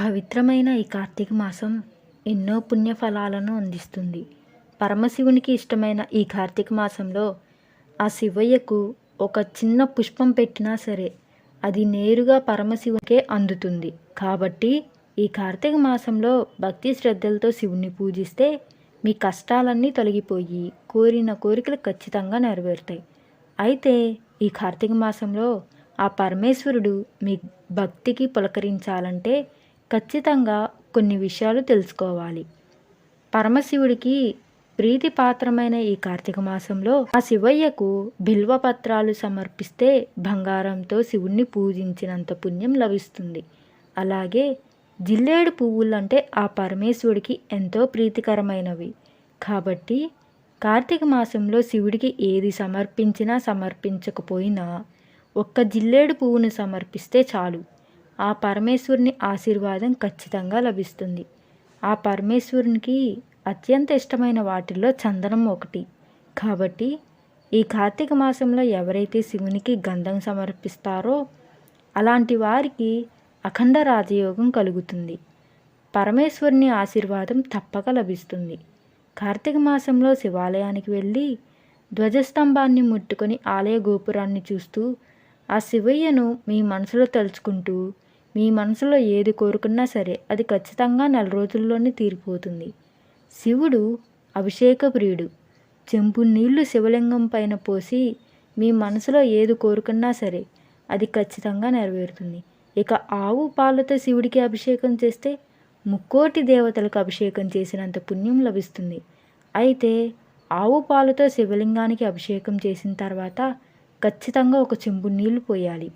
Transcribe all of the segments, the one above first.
పవిత్రమైన ఈ కార్తీక మాసం ఎన్నో పుణ్యఫలాలను అందిస్తుంది. పరమశివునికి ఇష్టమైన ఈ కార్తీక మాసంలో ఆ శివయ్యకు ఒక చిన్న పుష్పం పెట్టినా సరే అది నేరుగా పరమశివునికే అందుతుంది. కాబట్టి ఈ కార్తీక మాసంలో భక్తి శ్రద్ధలతో శివుణ్ణి పూజిస్తే మీ కష్టాలన్నీ తొలగిపోయి కోరిన కోరికలు ఖచ్చితంగా నెరవేరుతాయి. అయితే ఈ కార్తీక మాసంలో ఆ పరమేశ్వరుడు మీ భక్తికి పులకరించాలంటే ఖచ్చితంగా కొన్ని విషయాలు తెలుసుకోవాలి. పరమశివుడికి ప్రీతిపాత్రమైన ఈ కార్తీక మాసంలో ఆ శివయ్యకు బిల్వ పత్రాలు సమర్పిస్తే బంగారంతో శివుణ్ణి పూజించినంత పుణ్యం లభిస్తుంది. అలాగే జిల్లేడు పువ్వులంటే ఆ పరమేశ్వరుడికి ఎంతో ప్రీతికరమైనవి. కాబట్టి కార్తీక మాసంలో శివుడికి ఏది సమర్పించినా సమర్పించకపోయినా ఒక్క జిల్లేడు పువ్వును సమర్పిస్తే చాలు. ఆ పరమేశ్వరుని ఆశీర్వాదం ఖచ్చితంగా లభిస్తుంది. ఆ పరమేశ్వరునికి అత్యంత ఇష్టమైన వాటిల్లో చందనం ఒకటి. కాబట్టి ఈ కార్తీక మాసంలో ఎవరైతే శివునికి గంధం సమర్పిస్తారో అలాంటి వారికి అఖండ రాజయోగం కలుగుతుంది. పరమేశ్వరుని ఆశీర్వాదం తప్పక లభిస్తుంది. కార్తీక మాసంలో శివాలయానికి వెళ్ళి ధ్వజస్తంభాన్ని ముట్టుకొని ఆలయ గోపురాన్ని చూస్తూ ఆ శివయ్యను మీ మనసులో తలుచుకుంటూ మీ మనసులో ఏది కోరుకున్నా సరే అది ఖచ్చితంగా నెల రోజుల్లోనే తీరిపోతుంది. శివుడు అభిషేక ప్రియుడు. చెంపు నీళ్ళు శివలింగం పైన పోసి మీ మనసులో ఏది కోరుకున్నా సరే అది ఖచ్చితంగా నెరవేరుతుంది. ఇక ఆవు పాలతో శివుడికి అభిషేకం చేస్తే ముక్కోటి దేవతలకు అభిషేకం చేసినంత పుణ్యం లభిస్తుంది. అయితే ఆవు పాలతో శివలింగానికి అభిషేకం చేసిన తర్వాత ఖచ్చితంగా ఒక చెంబు నీళ్ళు పోయాలి.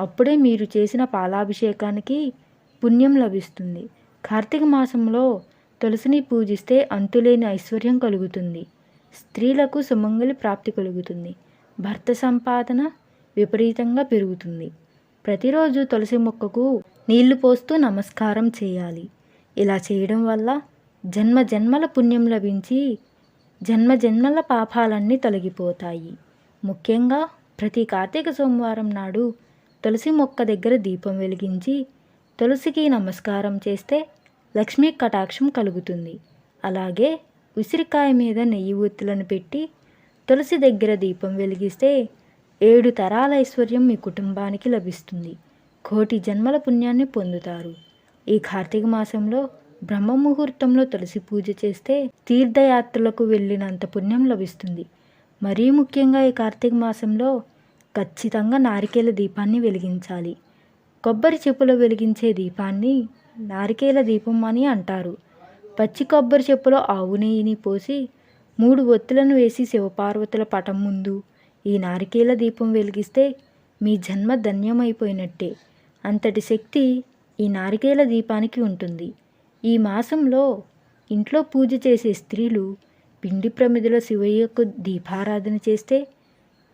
అప్పుడే మీరు చేసిన పాలాభిషేకానికి పుణ్యం లభిస్తుంది. కార్తీక మాసంలో తులసిని పూజిస్తే అంతులేని ఐశ్వర్యం కలుగుతుంది. స్త్రీలకు సుమంగళి ప్రాప్తి కలుగుతుంది. భర్త సంపాదన విపరీతంగా పెరుగుతుంది. ప్రతిరోజు తులసి మొక్కకు నీళ్ళు పోస్తూ నమస్కారం చేయాలి. ఇలా చేయడం వల్ల జన్మ జన్మల పుణ్యం లభించి జన్మ జన్మల పాపాలన్నీ తొలగిపోతాయి. ముఖ్యంగా ప్రతి కార్తీక సోమవారం నాడు తులసి మొక్క దగ్గర దీపం వెలిగించి తులసికి నమస్కారం చేస్తే లక్ష్మీ కటాక్షం కలుగుతుంది. అలాగే ఉసిరికాయ మీద నెయ్యి ఒత్తులను పెట్టి తులసి దగ్గర దీపం వెలిగిస్తే ఏడు తరాల ఐశ్వర్యం మీ కుటుంబానికి లభిస్తుంది. కోటి జన్మల పుణ్యాన్ని పొందుతారు. ఈ కార్తీక మాసంలో బ్రహ్మ ముహూర్తంలో తులసి పూజ చేస్తే తీర్థయాత్రలకు వెళ్ళినంత పుణ్యం లభిస్తుంది. మరీ ముఖ్యంగా ఈ కార్తీక మాసంలో ఖచ్చితంగా నారికేల దీపాన్ని వెలిగించాలి. కొబ్బరి చెప్పులో వెలిగించే దీపాన్ని నారికేల దీపం అని అంటారు. పచ్చి కొబ్బరి చెప్పులో ఆవు నెయ్యిని పోసి మూడు ఒత్తులను వేసి శివపార్వతుల పటం ముందు ఈ నారికేల దీపం వెలిగిస్తే మీ జన్మ ధన్యమైపోయినట్టే. అంతటి శక్తి ఈ నారికేల దీపానికి ఉంటుంది. ఈ మాసంలో ఇంట్లో పూజ చేసే స్త్రీలు పిండి ప్రమిదలో శివయ్యకు దీపారాధన చేస్తే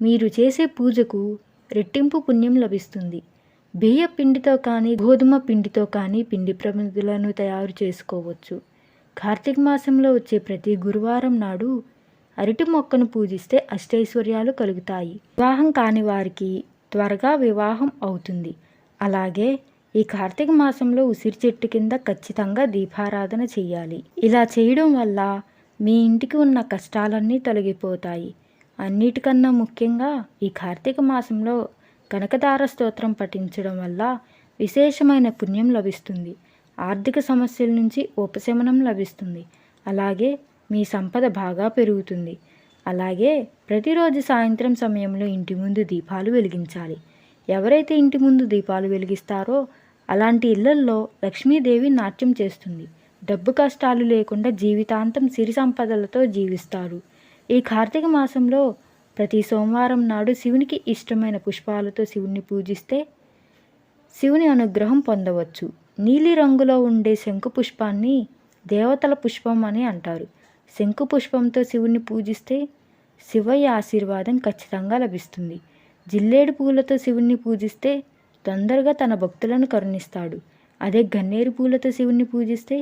మీరు చేసే పూజకు రెట్టింపు పుణ్యం లభిస్తుంది. బియ్య పిండితో కానీ గోధుమ పిండితో కానీ పిండి ప్రమిదలను తయారు చేసుకోవచ్చు. కార్తీక మాసంలో వచ్చే ప్రతి గురువారం నాడు అరటి మొక్కను పూజిస్తే అష్టైశ్వర్యాలు కలుగుతాయి. వివాహం కాని వారికి త్వరగా వివాహం అవుతుంది. అలాగే ఈ కార్తీక మాసంలో ఉసిరి చెట్టు కింద ఖచ్చితంగా దీపారాధన చేయాలి. ఇలా చేయడం వల్ల మీ ఇంటికి ఉన్న కష్టాలన్నీ తొలగిపోతాయి. అన్నిటికన్నా ముఖ్యంగా ఈ కార్తీక మాసంలో కనకదార స్తోత్రం పఠించడం వల్ల విశేషమైన పుణ్యం లభిస్తుంది. ఆర్థిక సమస్యల నుంచి ఉపశమనం లభిస్తుంది. అలాగే మీ సంపద బాగా పెరుగుతుంది. అలాగే ప్రతిరోజు సాయంత్రం సమయంలో ఇంటి ముందు దీపాలు వెలిగించాలి. ఎవరైతే ఇంటి ముందు దీపాలు వెలిగిస్తారో అలాంటి ఇళ్ళల్లో లక్ష్మీదేవి నాట్యం చేస్తుంది. డబ్బు కష్టాలు లేకుండా జీవితాంతం సిరి సంపదలతో జీవిస్తారు. ఈ కార్తీక మాసంలో ప్రతి సోమవారం నాడు శివునికి ఇష్టమైన పుష్పాలతో శివుణ్ణి పూజిస్తే శివుని అనుగ్రహం పొందవచ్చు. నీలి రంగులో ఉండే శంకు పుష్పాన్ని దేవతల పుష్పం అని అంటారు. శంకు పుష్పంతో శివుణ్ణి పూజిస్తే శివయ్య ఆశీర్వాదం ఖచ్చితంగా లభిస్తుంది. జిల్లేడు పూలతో శివుణ్ణి పూజిస్తే తొందరగా తన భక్తులను కరుణిస్తాడు. అదే గన్నేరు పూలతో శివుణ్ణి పూజిస్తే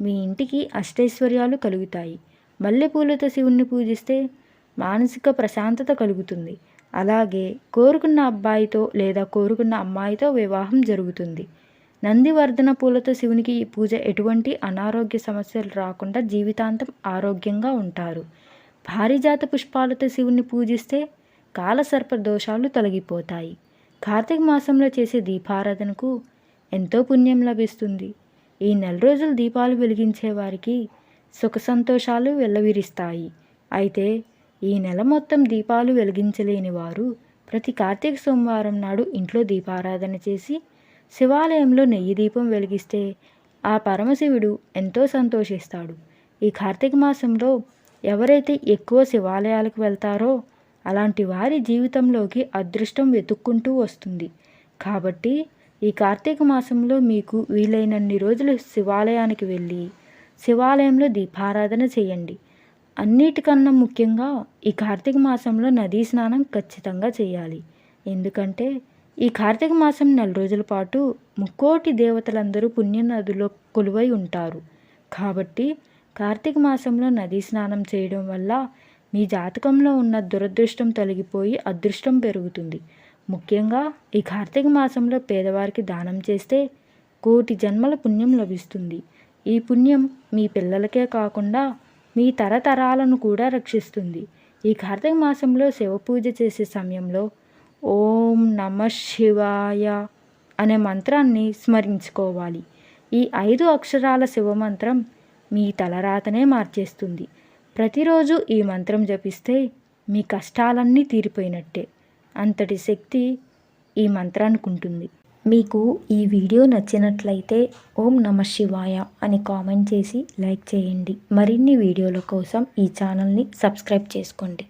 మీ ఇంటికి అష్టైశ్వర్యాలు కలుగుతాయి. మల్లెపూలతో శివుణ్ణి పూజిస్తే మానసిక ప్రశాంతత కలుగుతుంది. అలాగే కోరుకున్న అబ్బాయితో లేదా కోరుకున్న అమ్మాయితో వివాహం జరుగుతుంది. నందివర్ధన పూలతో శివునికి ఈ పూజ ఎటువంటి అనారోగ్య సమస్యలు రాకుండా జీవితాంతం ఆరోగ్యంగా ఉంటారు. పారిజాత పుష్పాలతో శివుని పూజిస్తే కాలసర్ప దోషాలు తొలగిపోతాయి. కార్తీక మాసంలో చేసే దీపారాధనకు ఎంతో పుణ్యం లభిస్తుంది. ఈ నెల రోజులు దీపాలు వెలిగించే వారికి సుఖ సంతోషాలు వెల్లవిరిస్తాయి. అయితే ఈ నెల మొత్తం దీపాలు వెలిగించలేని వారు ప్రతి కార్తీక సోమవారం నాడు ఇంట్లో దీపారాధన చేసి శివాలయంలో నెయ్యి దీపం వెలిగిస్తే ఆ పరమశివుడు ఎంతో సంతోషిస్తాడు. ఈ కార్తీక మాసంలో ఎవరైతే ఎక్కువ శివాలయాలకు వెళ్తారో అలాంటి వారి జీవితంలోకి అదృష్టం వెతుక్కుంటూ వస్తుంది. కాబట్టి ఈ కార్తీక మాసంలో మీకు వీలైనన్ని రోజులు శివాలయానికి వెళ్ళి శివాలయంలో దీపారాధన చేయండి. అన్నిటికన్నా ముఖ్యంగా ఈ కార్తీక మాసంలో నదీ స్నానం ఖచ్చితంగా చేయాలి. ఎందుకంటే ఈ కార్తీక మాసం నెల రోజుల పాటు ముక్కోటి దేవతలందరూ పుణ్య నదిలో కొలువై ఉంటారు. కాబట్టి కార్తీక మాసంలో నదీ స్నానం చేయడం వల్ల మీ జాతకంలో ఉన్న దురదృష్టం తొలగిపోయి అదృష్టం పెరుగుతుంది. ముఖ్యంగా ఈ కార్తీక మాసంలో పేదవారికి దానం చేస్తే కోటి జన్మల పుణ్యం లభిస్తుంది. ఈ పుణ్యం మీ పిల్లలకే కాకుండా మీ తరతరాలను కూడా రక్షిస్తుంది. ఈ కార్తీక మాసంలో శివ పూజ చేసే సమయంలో ఓం నమ శివాయ అనే మంత్రాన్ని స్మరించుకోవాలి. ఈ ఐదు అక్షరాల శివమంత్రం మీ తలరాతనే మార్చేస్తుంది. ప్రతిరోజు ఈ మంత్రం జపిస్తే మీ కష్టాలన్నీ తీరిపోయినట్టే. అంతటి శక్తి ఈ మంత్రానికి ఉంటుంది. మీకు ఈ వీడియో నచ్చినట్లయితే ఓం నమ శివాయ అని కామెంట్ చేసి లైక్ చేయండి. మరిన్ని వీడియోల కోసం ఈ ఛానల్ని సబ్స్క్రైబ్ చేసుకోండి.